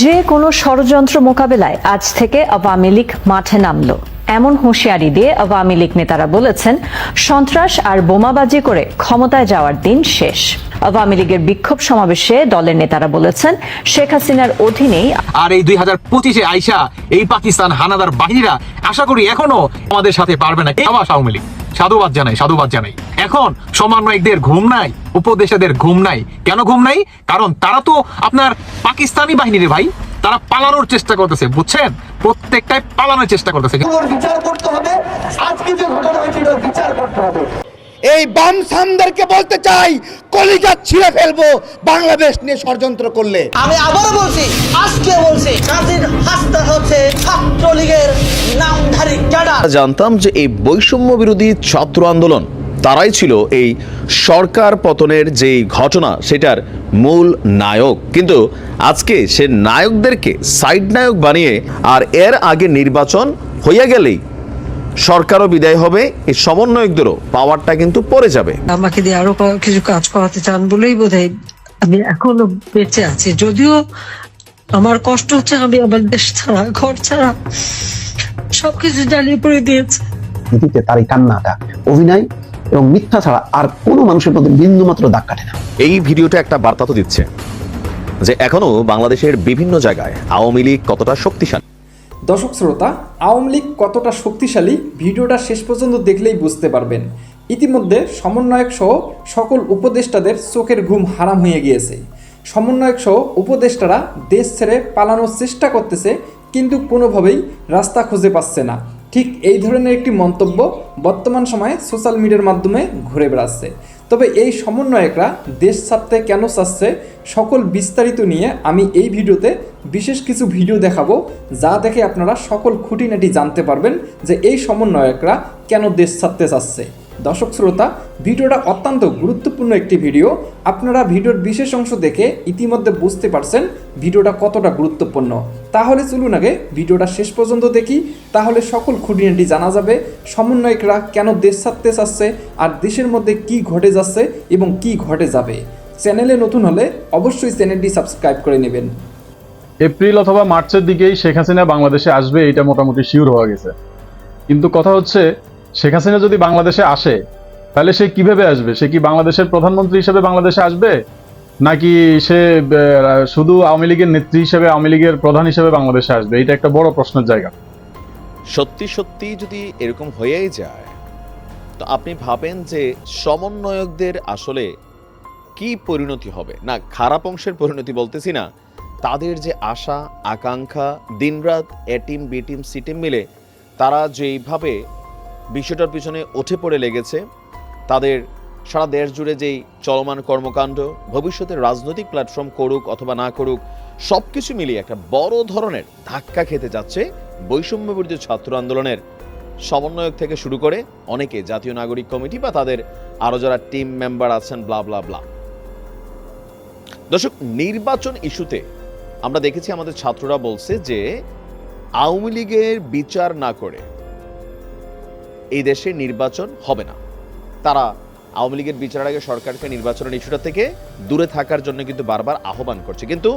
যে কোনো ষড়যন্ত্র মোকাবেলায় আজ থেকে আওয়ামী লীগ মাঠে নামলো। এমন হুঁশিয়ারি দিয়ে আওয়ামী লীগ নেতারা বলেছেন, সন্ত্রাস আর বোমাবাজি করে ক্ষমতায় যাওয়ার দিন শেষ। আওয়ামী লীগের বিক্ষোভ সমাবেশে দলের নেতারা বলেছেন, শেখ হাসিনার অধীনেই আর এই দুই হাজার পঁচিশে আইসা এই পাকিস্তান হানাদার বাহিনীরা আশা করি এখনও আমাদের সাথে পারবে না। আওয়ামী লীগ? সাধুবাদ জানাই সাধুবাদ জানাই। এখন সমন্বয়কদের ঘুম নাই, উপদেষ্টাদের ঘুম নাই। কেন ঘুম নাই? কারণ তারা তো আপনার পাকিস্তানি বাহিনীর ভাই। তারা পালানোর চেষ্টা করতেছে বুঝছেন? প্রত্যেকটাই পালানোর চেষ্টা করতেছে। বিচার করতে হবে আজকে যে ঘটনা হয়েছিল বিচার করতে হবে। এই বাম সামদেরকে বলতে চাই কলিজা ছিঁড়ে ফেলব বাংলাদেশ নিয়ে ষড়যন্ত্র করলে। আমি আবারও বলছি আজকে বলছি কাজীর হাসতে হচ্ছে ছাত্রলীগের নামধারী ক্যাডার। জানতাম যে এই বৈষম্য বিরোধী ছাত্র আন্দোলন তারাই ছিল এই সরকার পতনের যেই ঘটনা সেটার মূল নায়ক। কিন্তু আজকে সে নায়কদেরকে সাইড নায়ক বানিয়ে আর এর আগে নির্বাচন হইয়া গেলেই সরকারও বিদায় হবে এই সমন্বয়কদেরও পাওয়ারটা কিন্তু পড়ে যাবে। আমাকে দিয়ে আরও কিছু কাজ করাতে চান বলেই বোধহয় আমি এখনও বেঁচে আছি। যদিও আমার কষ্ট হচ্ছে আমি আমার দেশ ছাড়া ঘর ছাড়া সবকিছু জ্বালিয়ে পড়ে দিয়েছে। তার এই কান্নাটা। অভিনয় এবং মিথ্যা ছাড়া আর কোনো মানুষের মধ্যে বিন্দু মাত্র দাগ কাটে না। এই ভিডিওটা একটা বার্তা তো দিচ্ছে যে এখনও বাংলাদেশের বিভিন্ন জায়গায় আওয়ামী লীগ কতটা শক্তিশালী। দর্শক শ্রোতা আওয়ামী লীগ কতটা শক্তিশালী ভিডিওটা শেষ পর্যন্ত দেখলেই বুঝতে পারবেন। ইতিমধ্যে সমন্বয়ক সহ সকল উপদেষ্টাদের চোখের ঘুম হারাম হয়ে গিয়েছে। সমন্বয়ক সহ উপদেষ্টারা দেশ ছেড়ে পালানোর চেষ্টা করতেছে কিন্তু কোনোভাবেই রাস্তা খুঁজে পাচ্ছে না। ঠিক এই ধরনের একটি মন্তব্য বর্তমান সময়ে সোশ্যাল মিডিয়ার মাধ্যমে ঘুরে বেড়াচ্ছে। তবে এই সমন্বয়করা দেশ ছাড়তে কেন চাচ্ছে সকল বিস্তারিত নিয়ে আমি এই ভিডিওতে বিশেষ কিছু ভিডিও দেখাবো যা দেখে আপনারা সকল খুঁটিনাটি জানতে পারবেন যে এই সমন্বয়করা কেন দেশ ছাড়তে চাচ্ছে। দর্শক শ্রোতা, ভিডিওটা অত্যন্ত গুরুত্বপূর্ণ একটি ভিডিও। আপনারা ভিডিওর বিশেষ অংশ দেখে ইতিমধ্যে বুঝতে পারছেন ভিডিওটা কতটা গুরুত্বপূর্ণ। তাহলে চলুন আগে ভিডিওটা শেষ পর্যন্ত দেখি। তাহলে সকল খুঁটিনাটি জানা যাবে, সমন্বয়করা কেন দেশ ছাড়তে চাচ্ছে আর দেশের মধ্যে কি ঘটে যাচ্ছে এবং কি ঘটে যাবে। চ্যানেলে নতুন হলে অবশ্যই চ্যানেলটি সাবস্ক্রাইব করে নেবেন। এপ্রিল অথবা মার্চের দিকেই শেখ হাসিনা বাংলাদেশে আসবে এটা মোটামুটি শিওর হওয়া গেছে। কিন্তু কথা হচ্ছে শেখ হাসিনা যদি বাংলাদেশে আসে, তাহলে সে কীভাবে আসবে? সে কি বাংলাদেশের প্রধানমন্ত্রী হিসেবে বাংলাদেশে আসবে? নাকি সে শুধু আওয়ামী লীগের নেত্রী হিসেবে, আওয়ামী লীগের প্রধান হিসেবে বাংলাদেশে আসবে? এটা একটা বড় প্রশ্নের জায়গা। সত্যি সত্যি যদি এরকম হয়েই যায়, তো আপনি ভাবেন যে সমন্বয়কদের আসলে কি পরিণতি হবে? না, খারাপ অংশের পরিণতি বলতেছি না। তাদের যে আশা, আকাঙ্ক্ষা, দিনরাত এ টিম, বি টিম মিলে তারা যেইভাবে বিষয়টার পিছনে উঠে পড়ে লেগেছে। তাদের সারা দেশ জুড়ে যেই চলমান কর্মকাণ্ড, ভবিষ্যতের রাজনৈতিক প্ল্যাটফর্ম করুক অথবা না করুক সব কিছু মিলিয়ে একটা বড় ধরনের ধাক্কা খেতে যাচ্ছে বৈষম্য বিরোধী ছাত্র আন্দোলনের। সমন্বয়ক থেকে শুরু করে অনেকে জাতীয় নাগরিক কমিটি বা তাদের আরও যারা টিম মেম্বার আছেন ব্লা ব্লা ব্লা দর্শক, নির্বাচন ইস্যুতে আমরা দেখেছি আমাদের ছাত্ররা বলছে যে আওয়ামী লীগের বিচার না করে এই দেশে নির্বাচন হবে না। তারা আওয়ামী লীগের বিচারের আগে সরকারকে নির্বাচনের ইস্যুটা থেকে দূরে থাকার জন্য কিন্তু বারবার আহ্বান করছে। কিন্তু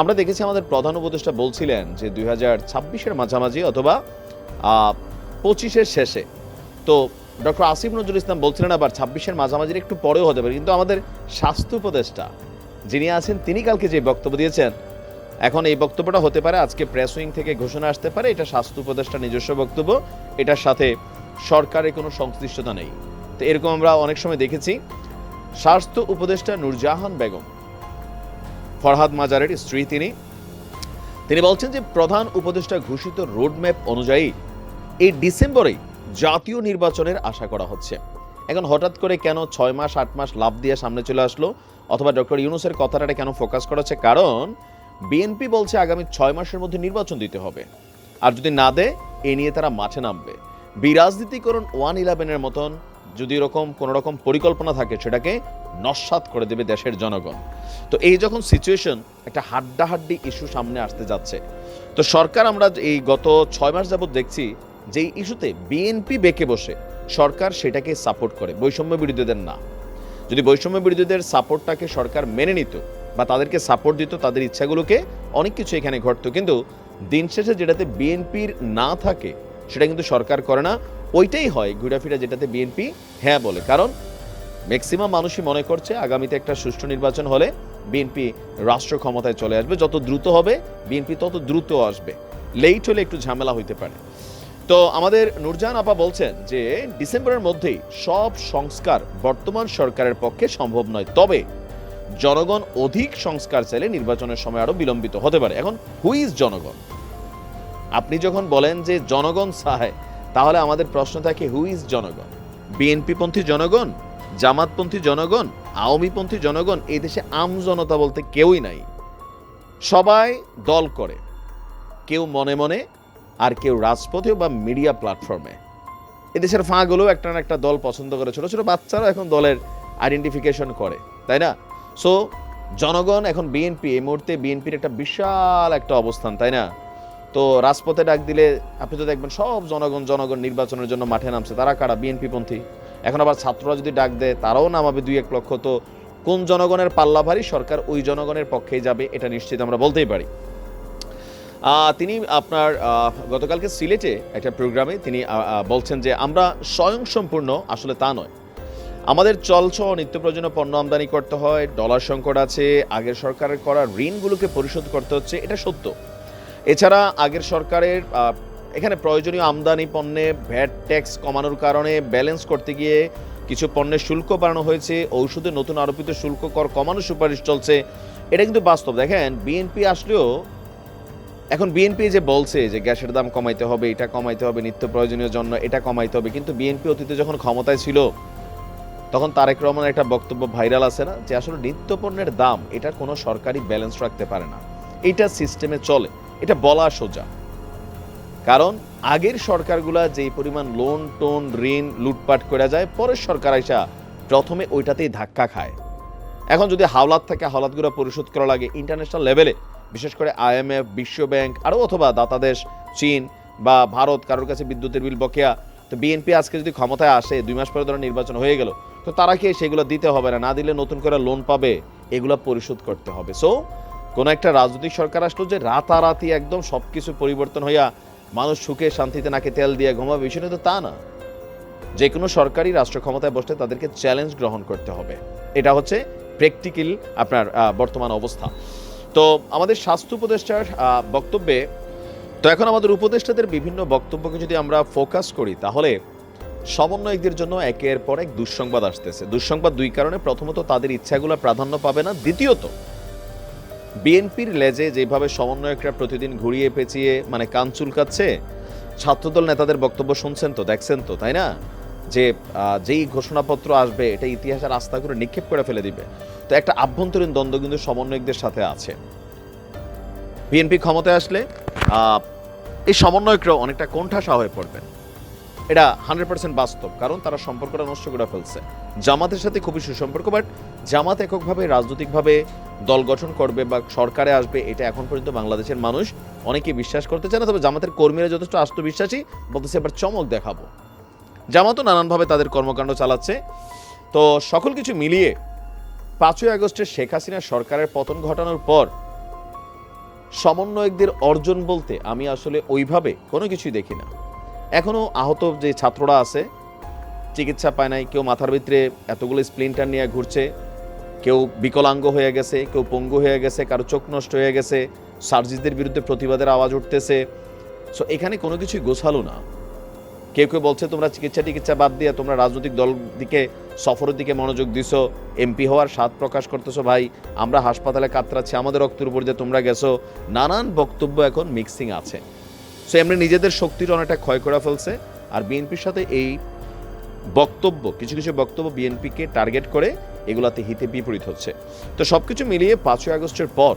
আমরা দেখেছি আমাদের প্রধান উপদেষ্টা বলছিলেন যে দুই হাজার ছাব্বিশের মাঝামাঝি অথবা পঁচিশের শেষে। তো ডক্টর আসিফ নজরুল ইসলাম বলছিলেন আবার ছাব্বিশের মাঝামাঝির একটু পরেও হতে পারে। কিন্তু আমাদের স্বাস্থ্য উপদেষ্টা যিনি আছেন, তিনি কালকে যে বক্তব্য দিয়েছেন, এখন এই বক্তব্যটা হতে পারে। আজকে প্রেস উইং থেকে ঘোষণা আসতে পারে। এটা স্বাস্থ্য উপদেষ্টা নিজস্ব বক্তব্য। এটার সাথে সরকারের কোনো সংশ্লিষ্টতা নেই। তো এরকম আমরা অনেক সময় দেখেছি। স্বাস্থ্য উপদেষ্টা নূরজাহান বেগম, ফরহাদ মাজারের স্ত্রী তিনি। তিনি বলছেন যে প্রধান উপদেষ্টা ঘোষিত রোডম্যাপ অনুযায়ী এই ডিসেম্বরেই জাতীয় নির্বাচনের আশা করা হচ্ছে। এখন হঠাৎ করে কেন ছয় মাস, আট মাস লাভ দিয়ে সামনে চলে আসলো অথবা ডক্টর ইউনুসের কথাটা কেন ফোকাস করা হচ্ছে? কারণ বিএনপি বলছে আগামী ছয় মাসের মধ্যে নির্বাচন দিতে হবে। আর যদি না দেয়, এ নিয়ে তারা মাঠে নামবে। বিরাজনীতিকরণ ওয়ান ইলেভেনের মতন, যদি এরকম কোনো রকম পরিকল্পনা থাকে, সেটাকে নস্বাত করে দেবে দেশের জনগণ। তো এই যখন সিচুয়েশন একটা হাড্ডাহাড্ডি ইস্যু সামনে আসতে যাচ্ছে। তো সরকার আমরা এই গত ছয় মাস যাবৎ দেখছি, যে ইস্যুতে বিএনপি বেঁকে বসে, সরকার সেটাকে সাপোর্ট করে, বৈষম্য বিরোধীদের না। যদি বৈষম্য বিরোধীদের সাপোর্টটাকে সরকার মেনে নিত, বা তাদেরকে সাপোর্ট দিত, তাদের ইচ্ছাগুলোকে অনেক কিছু এখানে ঘটতো, কিন্তু দিন শেষে যেটাতে বিএনপির না থাকে সেটা কিন্তু সরকার করে না। ওইটাই হয় ঘুরাফিরা যেটাতে বিএনপি হ্যাঁ বলে। কারণ ম্যাক্সিমাম মানুষই মনে করছে আগামীতে একটা সুষ্ঠু নির্বাচন হলে বিএনপি রাষ্ট্র ক্ষমতায় চলে আসবে। যত দ্রুত হবে বিএনপি তত দ্রুত আসবে। লেট হলে একটু ঝামেলা হইতে পারে। তো আমাদের নূরজাহান আপা বলছেন যে ডিসেম্বরের মধ্যেই সব সংস্কার বর্তমান সরকারের পক্ষে সম্ভব নয়। তবে জনগণ অধিক সংস্কার চাইলে নির্বাচনের সময় আরও বিলম্বিত হতে পারে। এখন হুইজ জনগণ? আপনি যখন বলেন যে জনগণ চায়, তাহলে আমাদের প্রশ্ন থাকে হুইজ জনগণ? বিএনপি পন্থী জনগণ? জামাতপন্থী জনগণ? আওয়ামীপন্থী জনগণ? এই দেশে আম জনতা বলতে কেউই নাই। সবাই দল করে। কেউ মনে মনে, আর কেউ রাজপথে বা মিডিয়া প্ল্যাটফর্মে। এদেশের ফাঁকগুলো একটা না একটা দল পছন্দ করে। ছোটো ছোটো বাচ্চারা এখন দলের আইডেন্টিফিকেশন করে, তাই না? সো জনগণ এখন বিএনপি, এই মুহূর্তে বিএনপির একটা বিশাল একটা অবস্থান, তাই না? তো রাজপথে ডাক দিলে আপনি তো দেখবেন সব জনগণ জনগণ নির্বাচনের জন্য মাঠে নামছে। তারা কারা? বিএনপি পন্থী এখন আবার ছাত্ররা যদি ডাক দেয়, তারাও নামাবে দুই এক লক্ষ। তো কোন জনগণের পাল্লা ভারী, সরকার ওই জনগণের পক্ষেই যাবে, এটা নিশ্চিত আমরা বলতেই পারি। তিনি আপনার গতকালকে সিলেটে একটা প্রোগ্রামে তিনি বলছেন যে আমরা স্বয়ংসম্পূর্ণ, আসলে তা নয়। আমাদের চলছ নিত্য প্রয়োজনীয় পণ্য আমদানি করতে হয়, ডলার সংকট আছে, আগের সরকারের করা ঋণগুলোকে পরিশোধ করতে হচ্ছে, এটা সত্য। এছাড়া আগের সরকারের এখানে প্রয়োজনীয় আমদানি পণ্যে ভ্যাট ট্যাক্স কমানোর কারণে ব্যালেন্স করতে গিয়ে কিছু পণ্যের শুল্ক বাড়ানো হয়েছে ঔষধে নতুন আরোপিত শুল্ক কর কমানোর সুপারিশ চলছে। এটা কিন্তু বাস্তব। দেখেন বিএনপি আসলেও এখন বিএনপি যে বলছে যে গ্যাসের দাম কমাইতে হবে, এটা কমাইতে হবে, নিত্য প্রয়োজনীয় জন্য এটা কমাইতে হবে, কিন্তু বিএনপি অতীতে যখন ক্ষমতায় ছিল, তখন তারেক রহমানের একটা বক্তব্য ভাইরাল আছে না, যে আসলে নিত্য পণ্যের দাম, এটার কোনো সরকারি ব্যালেন্স রাখতে পারে না। এটা সিস্টেমে চলে। এটা বলা সোজা। কারণ আগের সরকারগুলা যেই পরিমাণ লোন টোন, ঋণ লুটপাট করে যায়, পরের সরকার আইসা প্রথমে ওইটাতেই ধাক্কা খায়। এখন যদি হাওলাত থাকে, হাওলাতগুলো পরিশোধ করা লাগে ইন্টারন্যাশনাল লেভেলে বিশেষ করে আইএমএফ বিশ্ব ব্যাংক আরও অথবা দাতাদেশ, চীন বা ভারত, কারোর কাছে বিদ্যুতের বিল বকেয়া। তো বিএনপি আজকে যদি ক্ষমতায় আসে, দুই মাস পরে ধরো নির্বাচন হয়ে গেল, তো তারা কি সেগুলো দিতে হবে না? না দিলে নতুন করে লোন পাবে, এগুলো পরিশোধ করতে হবে। সো কোন একটা রাজনৈতিক সরকার আসলো যে রাতারাতি একদম সবকিছু পরিবর্তন হইয়া মানুষ সুখে শান্তিতে নাকে তেল দিয়ে ঘুমাবে বিষয়টা তো তা না। যে কোনো সরকারি রাষ্ট্র ক্ষমতায় বসলে তাদেরকে চ্যালেঞ্জ গ্রহণ করতে হবে। এটা হচ্ছে প্র্যাকটিক্যাল আপনার বর্তমান অবস্থা। তো আমাদের স্বাস্থ্য উপদেষ্টার বক্তব্যে, তো এখন আমাদের উপদেষ্টাদের বিভিন্ন বক্তব্যকে যদি আমরা ফোকাস করি, তাহলে সমন্বয়কদের জন্য একের পর এক দুঃসংবাদ আসতেছে। দুঃসংবাদ দুই কারণে, প্রথমত তাদের ইচ্ছাগুলো প্রাধান্য পাবে না, দ্বিতীয়ত বিএনপির লেজে যেভাবে সমন্বয়করা প্রতিদিন ঘুরিয়ে পেঁচিয়ে মানে কান চুলকাচ্ছে, ছাত্রদল নেতাদের বক্তব্য শুনছেন তো, দেখছেন তো, তাই না? যে যেই ঘোষণাপত্র আসবে, এটা ইতিহাসের আস্থা করে নিক্ষেপ করে ফেলে দিবে। তো একটা আভ্যন্তরীণ দ্বন্দ্ব কিন্তু সমন্বয়কদের সাথে আছে। বিএনপি ক্ষমতায় আসলে এই সমন্বয়করাও অনেকটা কোণঠাসা হয়ে পড়বেন। এটা হান্ড্রেড পার্সেন্ট বাস্তব, কারণ তারা সম্পর্কটা নষ্ট করে ফেলছে। জামাতের সাথে খুবই সুসম্পর্ক, বাট জামাত এককভাবে, রাজনৈতিকভাবে দল গঠন করবে বা সরকারে আসবে, এটা এখন পর্যন্ত বাংলাদেশের মানুষ অনেকে বিশ্বাস করতে চায় না। তবে জামাতের কর্মীরা যথেষ্ট আত্মবিশ্বাসী, বলতেছে এবার চমক দেখাবো। জামাতও নানানভাবে তাদের কর্মকাণ্ড চালাচ্ছে। তো সকল কিছু মিলিয়ে পাঁচই আগস্টের শেখ হাসিনা সরকারের পতন ঘটানোর পর সমন্বয়কদের অর্জন বলতে আমি আসলে ওইভাবে কোনো কিছুই দেখি না। এখনও আহত যে ছাত্ররা আছে, চিকিৎসা পায় নাই, কেউ মাথার ভিতরে এতগুলো স্প্লিন্টার নিয়ে ঘুরছে, কেউ বিকলাঙ্গ হয়ে গেছে, কেউ পঙ্গু হয়ে গেছে, কারও চোখ নষ্ট হয়ে গেছে, সার্জিসদের বিরুদ্ধে প্রতিবাদের আওয়াজ উঠতেছে। সো এখানে কোনো কিছুই গোছালো না। কেউ কেউ বলছে, তোমরা চিকিৎসা টিকিৎসা বাদ দিয়ে তোমরা রাজনৈতিক দল দিকে, সফরের দিকে মনোযোগ দিছো এমপি হওয়ার স্বাদ প্রকাশ করতেছো ভাই, আমরা হাসপাতালে কাতরাচ্ছি, আমাদের রক্তের উপর যে তোমরা গেছো। নানান বক্তব্য এখন মিক্সিং আছে। সো এমনি নিজেদের শক্তির অনেকটা ক্ষয় করে ফেলছে। আর বিএনপির সাথে এই বক্তব্য, কিছু কিছু বক্তব্য বিএনপিকে টার্গেট করে, এগুলাতে হিতে বিপরীত হচ্ছে। তো সব কিছু মিলিয়ে পাঁচই আগস্টের পর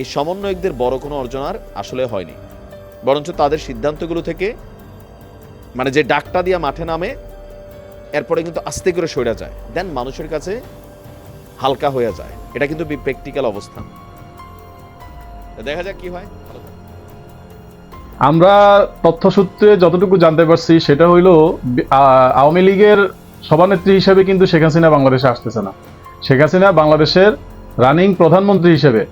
এই সমন্বয়কদের বড় কোনো অর্জন আর আসলে হয়নি। বরঞ্চ তাদের সিদ্ধান্তগুলো থেকে মানে যে ডাকটা দিয়ে মাঠে নামে, এরপরে কিন্তু আস্তে করে সরে যায়। দেন মানুষের কাছে হালকা হয়ে যায়। এটা কিন্তু প্র্যাকটিক্যাল অবস্থান। দেখা যাক কি হয়। আমরা তথ্যসূত্রে যতটুকু জানতে পারছি, সেটা হইল আওয়ামী লীগের সভানেত্রী হিসেবে কিন্তু শেখ হাসিনা বাংলাদেশে আসতেছে না। শেখ হাসিনা বাংলাদেশের রানিং প্রধানমন্ত্রী হিসেবে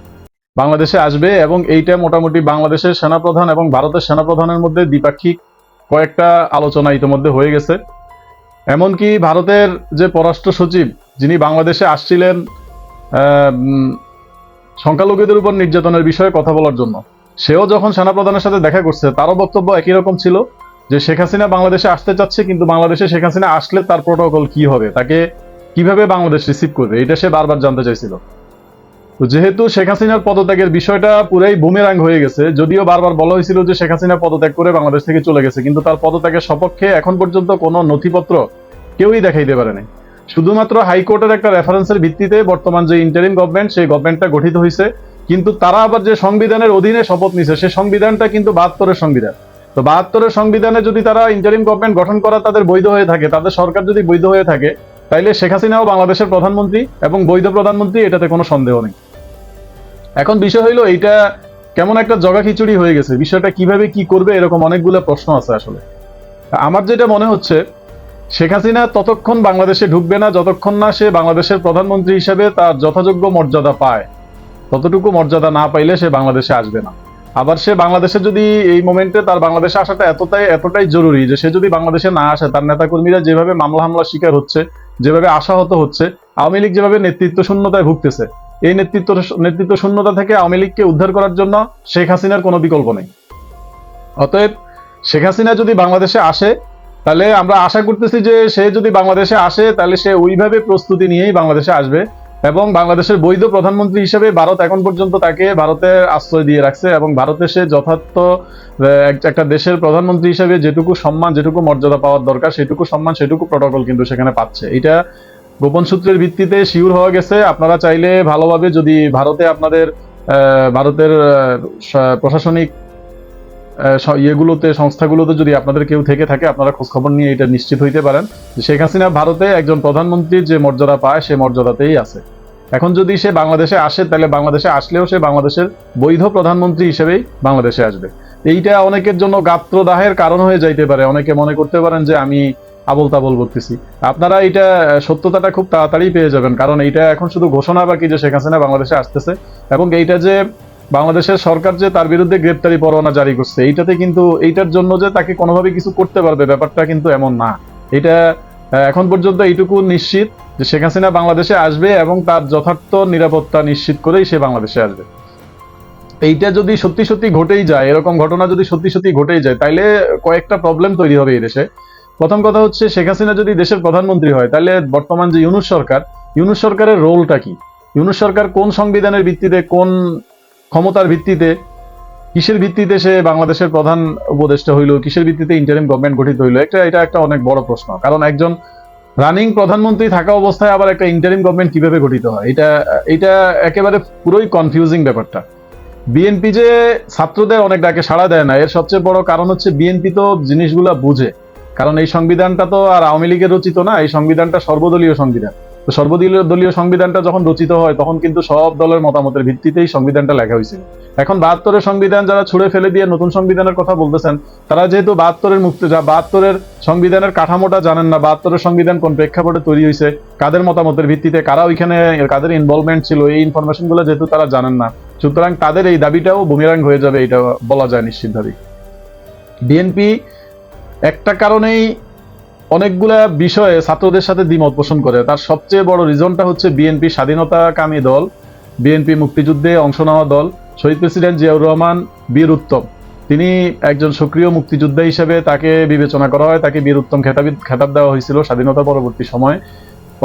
বাংলাদেশে আসবে এবং এইটা মোটামুটি বাংলাদেশের সেনাপ্রধান এবং ভারতের সেনাপ্রধানের মধ্যে দ্বিপাক্ষিক কয়েকটা আলোচনা ইতিমধ্যে হয়ে গেছে। এমনকি ভারতের যে পররাষ্ট্র সচিব, যিনি বাংলাদেশে আসছিলেন সংখ্যালঘুদের উপর নির্যাতনের বিষয়ে কথা বলার জন্য সেও যখন সেনাপ্রধানের সাথে দেখা করছে, তারও বক্তব্য একই রকম ছিল যে শেখ হাসিনা বাংলাদেশে আসতে চাচ্ছে, কিন্তু বাংলাদেশে শেখ হাসিনা আসলে তার প্রোটোকল কি হবে? তাকে কীভাবে বাংলাদেশ রিসিভ করবে? এটা সে বারবার জানতে চাইছিল। তো যেহেতু শেখ হাসিনার পদত্যাগের বিষয়টা পুরাই বুমেরাং হয়ে গেছে, যদিও বারবার বলা হয়েছিল যে শেখ হাসিনা পদত্যাগ করে বাংলাদেশ থেকে চলে গেছে, কিন্তু তার পদত্যাগের সপক্ষে এখন পর্যন্ত কোনো নথিপত্র কেউই দেখাইতে পারেনি শুধুমাত্র হাইকোর্টের একটা রেফারেন্সের ভিত্তিতে বর্তমান যে ইন্টারিম গভর্নমেন্ট সেই গভর্নমেন্টটা গঠিত হয়েছে কিন্তু তারা আবার যে সংবিধানের অধীনে শপথ নিছে, সে সংবিধানটা কিন্তু বাহাত্তরের সংবিধান। তো বাহাত্তরের সংবিধানে যদি তারা ইন্টারিম গভর্নমেন্ট গঠন করা তাদের বৈধ হয়ে থাকে, তাদের সরকার যদি বৈধ হয়ে থাকে, তাইলে শেখ হাসিনাও বাংলাদেশের প্রধানমন্ত্রী এবং বৈধ প্রধানমন্ত্রী, এটাতে কোনো সন্দেহ নেই। এখন বিষয় হইল, এইটা কেমন একটা জগা খিচুড়ি হয়ে গেছে, বিষয়টা কীভাবে কি করবে, এরকম অনেকগুলো প্রশ্ন আছে আসলে। আমার যেটা মনে হচ্ছে, শেখ হাসিনা ততক্ষণ বাংলাদেশে ঢুকবে না, যতক্ষণ না সে বাংলাদেশের প্রধানমন্ত্রী হিসেবে তার যথাযোগ্য মর্যাদা পায়। ততটুকু মর্যাদা না পাইলে সে বাংলাদেশে আসবে না। আবার সে বাংলাদেশে যদি এই মোমেন্টে তার বাংলাদেশে আসাটা এতটাই এতটাই জরুরি যে সে যদি বাংলাদেশে না আসে, তার নেতাকর্মীরা যেভাবে মামলা হামলার শিকার হচ্ছে, যেভাবে আশাহত হচ্ছে, আওয়ামী লীগ যেভাবে নেতৃত্ব শূন্যতায় ভুগতেছে, এই নেতৃত্ব নেতৃত্ব শূন্যতা থেকে আওয়ামী লীগকে উদ্ধার করার জন্য শেখ হাসিনার কোনো বিকল্প নেই। অতএব শেখ হাসিনা যদি বাংলাদেশে আসে, তাহলে আমরা আশা করতেছি যে সে যদি বাংলাদেশে আসে, তাহলে সে ওইভাবে প্রস্তুতি নিয়েই বাংলাদেশে আসবে। এবং বাংলাদেশের বৈধ প্রধানমন্ত্রী হিসেবে ভারত এখন পর্যন্ত তাকে ভারতে আশ্রয় দিয়ে রাখছে এবং ভারতে সে যথার্থ একটা দেশের প্রধানমন্ত্রী হিসেবে যেটুকু সম্মান, যেটুকু মর্যাদা পাওয়ার দরকার, সেটুকু সম্মান, সেটুকু প্রটোকল কিন্তু সেখানে পাচ্ছে। এটা গোপন সূত্রের ভিত্তিতে শিওর হওয়া গেছে। আপনারা চাইলে ভালোভাবে যদি ভারতে আপনাদের ভারতের প্রশাসনিক ইয়েগুলোতে, সংস্থাগুলোতে যদি আপনাদের কেউ থেকে থাকে, আপনারা খোঁজ খবর নিয়ে এটা নিশ্চিত হইতে পারেন শেখ হাসিনা ভারতে একজন প্রধানমন্ত্রীর যে মর্যাদা পায়, সে মর্যাদাতেই আছে। এখন যদি সে বাংলাদেশে আসে, তাহলে বাংলাদেশে আসলেও সে বাংলাদেশের বৈধ প্রধানমন্ত্রী হিসেবেই বাংলাদেশে আসবে। এইটা অনেকের জন্য গাত্রদাহের কারণ হয়ে যাইতে পারে। অনেকে মনে করতে পারেন যে আমি আবল তাবল করতেছি। আপনারা এটা সত্যতাটা খুব তাড়াতাড়ি পেয়ে যাবেন, কারণ এইটা এখন শুধু ঘোষণা বাকি যে শেখ হাসিনা বাংলাদেশে আসতেছে এবং এইটা যে বাংলাদেশের সরকার যে তার বিরুদ্ধে গ্রেপ্তারি পরোয়ানা জারি করছে, এইটাতে কিন্তু, এইটার জন্য যে তাকে কোনোভাবে কিছু করতে পারবে, ব্যাপারটা কিন্তু এমন না। এটা এখন পর্যন্ত এইটুকু নিশ্চিত যে শেখ হাসিনা বাংলাদেশে আসবে এবং তার যথার্থ নিরাপত্তা নিশ্চিত করেই সে বাংলাদেশে আসবে। এইটা যদি সত্যি সত্যি ঘটেই যায়, এরকম ঘটনা যদি সত্যি সত্যি ঘটেই যায়, তাইলে কয়েকটা প্রবলেম তৈরি হবে এই দেশে। প্রথম কথা হচ্ছে, শেখ হাসিনা যদি দেশের প্রধানমন্ত্রী হয় তাহলে বর্তমান যে ইউনুস সরকার, ইউনুস সরকারের রোলটা কি? ইউনুস সরকার কোন সংবিধানের ভিত্তিতে, কোন ক্ষমতার ভিত্তিতে কিসের ভিত্তিতে সে বাংলাদেশের প্রধান উপদেষ্টা হইল? কিসের ভিত্তিতে ইন্টারিম গভর্নমেন্ট গঠিত হইল? একটা, এটা একটা অনেক বড় প্রশ্ন। কারণ একজন রানিং প্রধানমন্ত্রী থাকা অবস্থায় আবার একটা ইন্টারিম গভর্নমেন্ট কীভাবে গঠিত হয়? এটা এটা একেবারে পুরোই কনফিউজিং ব্যাপারটা। বিএনপি যে ছাত্রদের অনেক ডাকে সাড়া দেয় না, এর সবচেয়ে বড় কারণ হচ্ছে বিএনপি তো জিনিসগুলা বুঝে। কারণ এই সংবিধানটা তো আর আওয়ামী লীগের রচিত না, এই সংবিধানটা সর্বদলীয় সংবিধান। তো সর্বদলীয় দলীয় সংবিধানটা যখন রচিত হয়, তখন কিন্তু সব দলের মতামতের ভিত্তিতেই সংবিধানটা লেখা হয়েছিল এখন বাহাত্তরের সংবিধান যারা ছুড়ে ফেলে দিয়ে নতুন সংবিধানের কথা বলতেছেন, তারা যেহেতু বাহাত্তরের মুক্তি যা বাহাত্তরের সংবিধানের কাঠামোটা জানেন না, বাহাত্তরের সংবিধান কোন প্রেক্ষাপটে তৈরি হয়েছে, কাদের মতামতের ভিত্তিতে, কারা ওইখানে, কাদের ইনভলভমেন্ট ছিল, এই ইনফরমেশনগুলো যেহেতু তারা জানেন না, সুতরাং তাদের এই দাবিটাও বুমিরাং হয়ে যাবে, এটা বলা যায় নিশ্চিতভাবে বিএনপি একটা কারণেই অনেকগুলা বিষয়ে ছাত্রদের সাথে দ্বিমত পোষণ করে। তার সবচেয়ে বড় রিজনটা হচ্ছে বিএনপি স্বাধীনতাকামী দল বিএনপি মুক্তিযুদ্ধে অংশ নেওয়া দল, শহীদ প্রেসিডেন্ট জিয়াউর রহমান, বীর উত্তম। তিনি একজন সক্রিয় মুক্তিযোদ্ধা হিসেবে তাকে বিবেচনা করা হয়, তাকে বীর উত্তম খেতাবি খেতাব দেওয়া হয়েছিল স্বাধীনতা পরবর্তী সময়।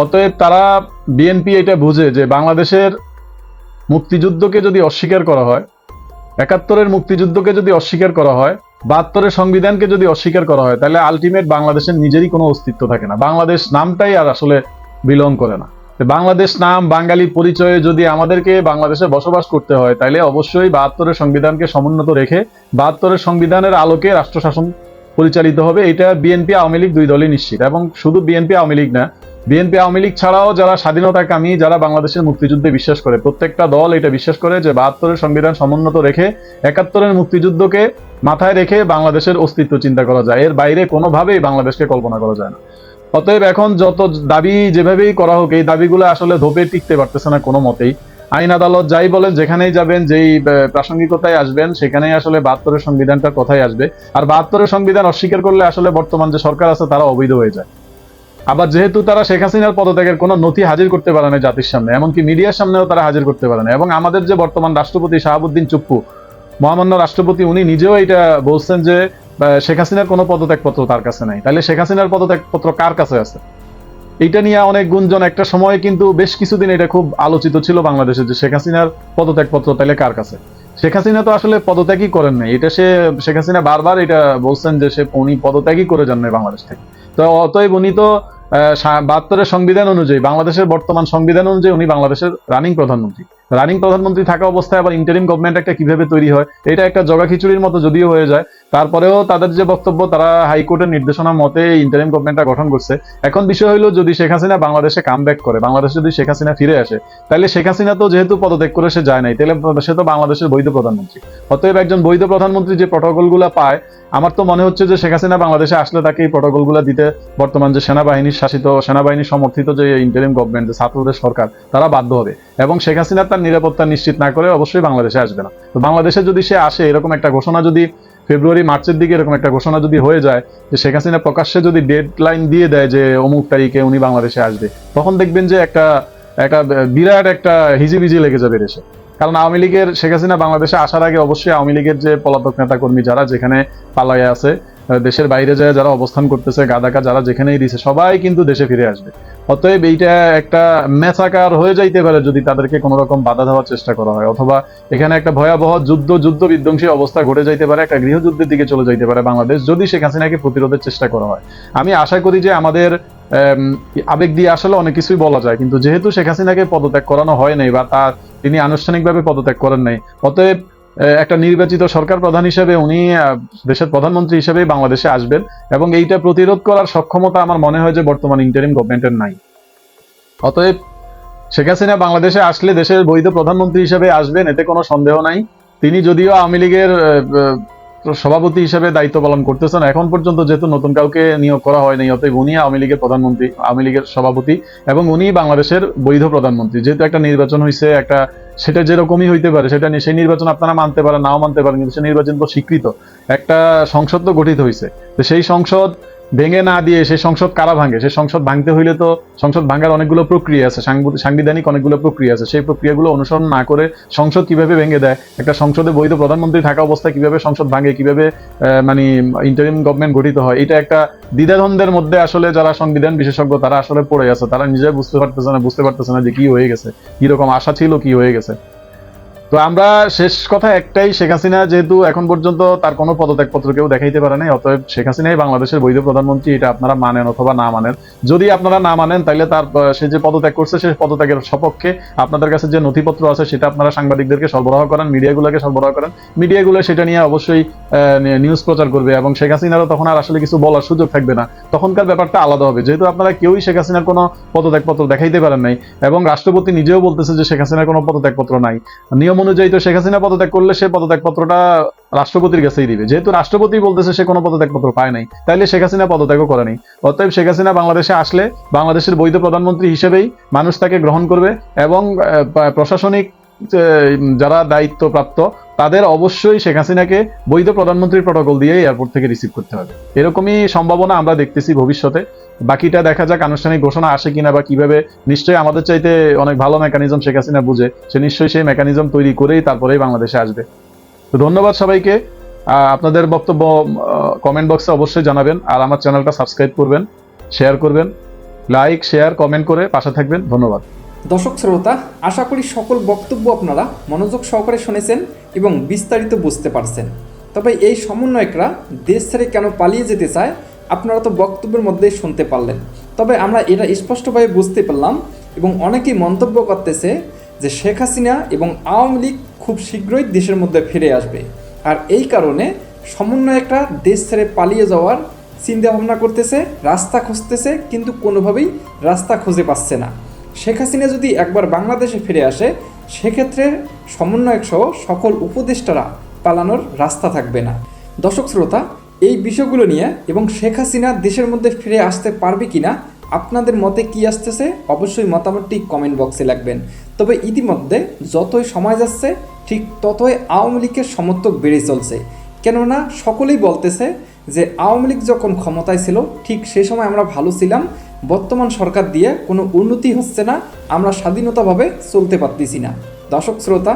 অতএব তারা বিএনপি এটা বুঝে যে বাংলাদেশের মুক্তিযুদ্ধকে যদি অস্বীকার করা হয়, একাত্তরের মুক্তিযুদ্ধকে যদি অস্বীকার করা হয় বাহাত্তরের সংবিধানকে যদি অস্বীকার করা হয়, তাহলে আলটিমেট বাংলাদেশের নিজেরই কোনো অস্তিত্ব থাকে না। বাংলাদেশ নামটাই আর আসলে বিলং করে না। বাংলাদেশ নাম বাঙালি পরিচয়ে যদি আমাদেরকে বাংলাদেশে বসবাস করতে হয়, তাহলে অবশ্যই বাহাত্তরের সংবিধানকে সমুন্নত রেখে বাহাত্তরের সংবিধানের আলোকে রাষ্ট্র শাসন পরিচালিত হবে। এটা বিএনপি আওয়ামী লীগ দুই দলই নিশ্চিত। এবং শুধু বিএনপি আওয়ামী লীগ না বিএনপি আওয়ামী লীগ ছাড়াও যারা স্বাধীনতাকামী যারা বাংলাদেশের মুক্তিযুদ্ধে বিশ্বাস করে, প্রত্যেকটা দল এটা বিশ্বাস করে যে বাহাত্তরের সংবিধান সমুন্নত রেখে একাত্তরের মুক্তিযুদ্ধকে মাথায় রেখে বাংলাদেশের অস্তিত্ব চিন্তা করা যায়। এর বাইরে কোনোভাবেই বাংলাদেশকে কল্পনা করা যায় না। অতএব এখন যত দাবি যেভাবেই করা হোক, এই দাবিগুলো আসলে ধোপে টিকতে পারতেছে না কোনো মতেই। আইন আদালত যাই বলেন, যেখানেই যাবেন, যেই প্রাসঙ্গিকতায় আসবেন, সেখানেই আসলে বাহাত্তরের সংবিধানটার কথাই আসবে। আর বাহাত্তরের সংবিধান অস্বীকার করলে আসলে বর্তমান যে সরকার আছে, তারা অবৈধ হয়ে যায়। আবার যেহেতু তারা শেখ হাসিনার পদত্যাগের কোনো নথি হাজির করতে পারে না জাতির সামনে, এমনকি মিডিয়ার সামনেও তারা হাজির করতে পারে না। এবং আমাদের যে বর্তমান রাষ্ট্রপতি শাহাবুদ্দিন চুপ্পু, মহামান্য রাষ্ট্রপতি, উনি নিজেও এটা বলছেন যে শেখ হাসিনার কোনো পদত্যাগপত্র তার কাছে নাই। তাহলে শেখ হাসিনার পদত্যাগপত্র কার কাছে আছে? এইটা নিয়ে অনেক গুঞ্জন। একটা সময় কিন্তু বেশ কিছুদিন এটা খুব আলোচিত ছিল বাংলাদেশে যে শেখ হাসিনার পদত্যাগপত্র তাহলে কার কাছে? শেখ হাসিনা তো আসলে পদত্যাগই করেন নাই। এটা সে, শেখ হাসিনা বারবার এটা বলছেন যে সে উনি পদত্যাগই করে যান নাই বাংলাদেশ থেকে। তো অতএব উনি তো বাহাত্তরের সংবিধান অনুযায়ী, বাংলাদেশের বর্তমান সংবিধান অনুযায়ী উনি বাংলাদেশের রানিং প্রধানমন্ত্রী। রানিং প্রধানমন্ত্রী থাকা অবস্থায় আবার ইন্টারিম গভর্নমেন্ট একটা কীভাবে তৈরি হয়, এটা একটা জগা খিচুড়ির মতো যদিও হয়ে যায় তারপরেও তাদের যে বক্তব্য, তারা হাইকোর্টের নির্দেশনা মতে ইন্টারিম গভর্নমেন্টটা গঠন করছে। এখন বিষয় হলো যদি শেখ হাসিনা বাংলাদেশে কাম করে, বাংলাদেশে যদি শেখ হাসিনা ফিরে আসে, তাহলে শেখ হাসিনা তো যেহেতু পদত্যাগ করে সে যায় নাই, তাহলে সে তো বাংলাদেশের বৈধ প্রধানমন্ত্রী। অতএব একজন বৈধ প্রধানমন্ত্রী যে প্রটোকলগুলো পায়, আমার তো মনে হচ্ছে যে শেখ হাসিনা বাংলাদেশে আসলে তাকে এই প্রটোকলগুলো দিতে বর্তমান যে সেনাবাহিনীর শাসিত, সেনাবাহিনী সমর্থিত যে ইন্টারিম গভর্নমেন্ট যে ছাত্রদের সরকার, তারা বাধ্য হবে। এবং শেখ হাসিনা তার নিরাপত্তা নিশ্চিত না করে অবশ্যই বাংলাদেশে আসবে না। তো বাংলাদেশে যদি সে আসে, এরকম একটা ঘোষণা যদি ফেব্রুয়ারি, মার্চের দিকে এরকম একটা ঘোষণা যদি হয়ে যায় যে শেখ হাসিনা প্রকাশ্যে যদি ডেড লাইন দিয়ে দেয় যে অমুক তারিখে উনি বাংলাদেশে আসবে, তখন দেখবেন যে একটা একটা বিরাট একটা হিজিবিজি লেগে যাবে দেশে। কারণ আওয়ামী লীগের শেখ হাসিনা বাংলাদেশে আসার আগে অবশ্যই আওয়ামী লীগের যে পলাতক নেতা কর্মী যারা যেখানে পালাইয়া আছে দেশের বাইরে যায় যারা অবস্থান করতেছে গাদাকা যারা যেখানেই দিছে সবাই কিন্তু দেশে ফিরে আসবে। অতএব এইটা একটা মেচাকার হয়ে যাইতে পারে যদি তাদেরকে কোনো রকম বাধা দেওয়ার চেষ্টা করা হয়। অথবা এখানে একটা ভয়াবহ যুদ্ধ যুদ্ধ বিধ্বংসী অবস্থা ঘটে যাইতে পারে একটা গৃহযুদ্ধের দিকে চলে যাইতে পারে বাংলাদেশ যদি শেখ হাসিনাকে প্রতিরোধের চেষ্টা করা হয়। আমি আশা করি যে আমাদের আম, আবেগ দিয়ে আসলে অনেক কিছুই বলা যায় কিন্তু যেহেতু শেখ হাসিনাকে পদত্যাগ করানো হয় নাই বা তার তিনি আনুষ্ঠানিকভাবে পদত্যাগ করেন নাই অতএব একটা নির্বাচিত সরকার প্রধান হিসেবে উনি দেশের প্রধানমন্ত্রী হিসেবে বাংলাদেশে আসবেন এবং এইটা প্রতিরোধ করার সক্ষমতা আমার মনে হয় যে বর্তমান ইন্টারিম গভর্নমেন্টের নাই। অতএব শেখ হাসিনা বাংলাদেশে আসলে দেশের বৈধ প্রধানমন্ত্রী হিসেবে আসবেন, এতে কোনো সন্দেহ নাই। তিনি যদিও আওয়ামী লীগের সভাপতি হিসেবে দায়িত্ব পালন করতেছেন এখন পর্যন্ত যেহেতু নতুন কাউকে নিয়োগ করা হয়নি অতএব উনি আওয়ামী লীগের প্রধানমন্ত্রী, আওয়ামী লীগের সভাপতি এবং উনি বাংলাদেশের বৈধ প্রধানমন্ত্রী। যেহেতু একটা নির্বাচন হয়েছে একটা সেটা যেরকমই হইতে পারে, সেটা সেই নির্বাচন আপনারা মানতে পারেন, নাও মানতে পারেন, কিন্তু সেই নির্বাচন তো স্বীকৃত। একটা সংসদ তো গঠিত হয়েছে তো সেই সংসদ ভেঙে না দিয়ে সে সংসদ কারা ভাঙে? সে সংসদ ভাঙতে হইলে তো সংসদ ভাঙার অনেকগুলো প্রক্রিয়া আছে সাংবিধ- সাংবিধানিক অনেকগুলো প্রক্রিয়া আছে। সেই প্রক্রিয়াগুলো অনুসরণ না করে সংসদ কীভাবে ভেঙে দেয়? একটা সংসদে বৈধ প্রধানমন্ত্রী থাকা অবস্থায় কীভাবে সংসদ ভাঙে, কীভাবে মানে ইন্টারিম গভর্নমেন্ট গঠিত হয়? এটা একটা দ্বিধাদ্বন্দ্বের মধ্যে আসলে যারা সংবিধান বিশেষজ্ঞ, তারা আসলে পড়ে আছে। তারা নিজে বুঝতে পারতেছে না, বুঝতে পারতেছে না যে কি হয়ে গেছে কি রকম আশা ছিল, কি হয়ে গেছে। তো আমরা শেষ কথা একটাই, শেখ হাসিনা যেহেতু এখন পর্যন্ত তার কোনো পদত্যাগপত্র কেউ দেখাইতে পারে নাই, অতএব শেখ হাসিনাই বাংলাদেশের বৈধ প্রধানমন্ত্রী, এটা আপনারা মানেন অথবা না মানেন। যদি আপনারা না মানেন তাহলে তার সে যে পদত্যাগ করছে, সে পদত্যাগের সপক্ষে আপনাদের কাছে যে নথিপত্র আছে, সেটা আপনারা সাংবাদিকদেরকে সরবরাহ করেন, মিডিয়াগুলোকে সরবরাহ করেন। মিডিয়াগুলো সেটা নিয়ে অবশ্যই নিউজ প্রচার করবে এবং শেখ হাসিনারও তখন আর আসলে কিছু বলার সুযোগ থাকবে না। তখনকার ব্যাপারটা আলাদা হবে। যেহেতু আপনারা কেউই শেখ হাসিনার কোনো পদত্যাগপত্র দেখাইতে পারেন নাই এবং রাষ্ট্রপতি নিজেও বলতেছে যে শেখ হাসিনার কোনো পদত্যাগপত্র নাই। নিয়ম অনুযায়ী তো শেখ হাসিনা পদত্যাগ করলে সে পদত্যাগপত্রটা রাষ্ট্রপতির কাছেই দিবে। যেহেতু রাষ্ট্রপতি বলতেছে সে কোনো পদত্যাগপত্র পায় নাই, তাইলে শেখ হাসিনা পদত্যাগও করে নাই। অতএব শেখ হাসিনা বাংলাদেশে আসলে বাংলাদেশের বৈধ প্রধানমন্ত্রী হিসেবেই মানুষ তাকে গ্রহণ করবে এবং প্রশাসনিক যারা দায়িত্বপ্রাপ্ত, তাদের অবশ্যই শেখ হাসিনাকে বৈধ প্রধানমন্ত্রীর প্রটোকল দিয়ে এয়ারপোর্ট থেকে রিসিভ করতে হবে। এরকমই সম্ভাবনা আমরা দেখতেছি ভবিষ্যতে। বাকিটা দেখা যাক আনুষ্ঠানিক ঘোষণা আসে কিনা বা কীভাবে। নিশ্চয়ই আমাদের চাইতে অনেক ভালো মেকানিজম শেখ হাসিনা বুঝে, সে নিশ্চয়ই সেই মেকানিজম তৈরি করেই তারপরেই বাংলাদেশে আসবে। তো ধন্যবাদ সবাইকে। আপনাদের বক্তব্য কমেন্ট বক্সে অবশ্যই জানাবেন আর আমার চ্যানেলটা সাবস্ক্রাইব করবেন শেয়ার করবেন লাইক শেয়ার কমেন্ট করে পাশে থাকবেন। ধন্যবাদ। দর্শক শ্রোতা, আশা করি সকল বক্তব্য আপনারা মনোযোগ সহকারে শুনেছেন এবং বিস্তারিত বুঝতে পারছেন। তবে এই সমন্বয়করা দেশ ছেড়ে কেন পালিয়ে যেতে চায় আপনারা তো বক্তব্যের মধ্যেই শুনতে পারলেন। তবে আমরা এটা স্পষ্টভাবে বুঝতে পারলাম এবং অনেকেই মন্তব্য করতেছে যে শেখ হাসিনা এবং আওয়ামী লীগ খুব শীঘ্রই দেশের মধ্যে ফিরে আসবে। আর এই কারণে সমন্বয়করা দেশ ছেড়ে পালিয়ে যাওয়ার চিন্তা ভাবনা করতেছে, রাস্তা খুঁজতেছে, কিন্তু কোনোভাবেই রাস্তা খুঁজে পাচ্ছে না। শেখ হাসিনা যদি একবার বাংলাদেশে ফিরে আসে, সেক্ষেত্রে সমন্বয়ক সহ সকল উপদেষ্টারা পালানোর রাস্তা থাকবে না। দর্শক শ্রোতা এই বিষয়গুলো নিয়ে এবং শেখ হাসিনা দেশের মধ্যে ফিরে আসতে পারবে কিনা, আপনাদের মতে কি আসতেছে? অবশ্যই মতামতটি কমেন্ট বক্সে লাগবেন। তবে ইতিমধ্যে যতই সময় যাচ্ছে, ঠিক ততই আওয়ামী লীগের সমর্থক বেড়ে চলছে। কেননা সকলেই বলতেছে যে আওয়ামী লীগ যখন ক্ষমতায় ছিল, ঠিক সে সময় আমরা ভালো ছিলাম, বর্তমান সরকার দিয়ে কোনো উন্নতি হচ্ছে না, আমরা স্বাধীনতাভাবে চলতে পারতেছি না। দর্শক শ্রোতা,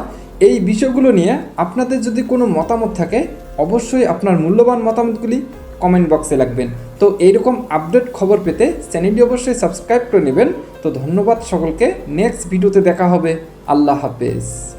এই বিষয়গুলো নিয়ে আপনাদের যদি কোনো মতামত থাকে অবশ্যই আপনার মূল্যবান মতামতগুলি কমেন্ট বক্সে লাগবেন। তো এইরকম আপডেট খবর পেতে চ্যানেলটি অবশ্যই সাবস্ক্রাইব করে নেবেন। তো ধন্যবাদ সকলকে। নেক্সট ভিডিওতে দেখা হবে। আল্লাহ হাফেজ।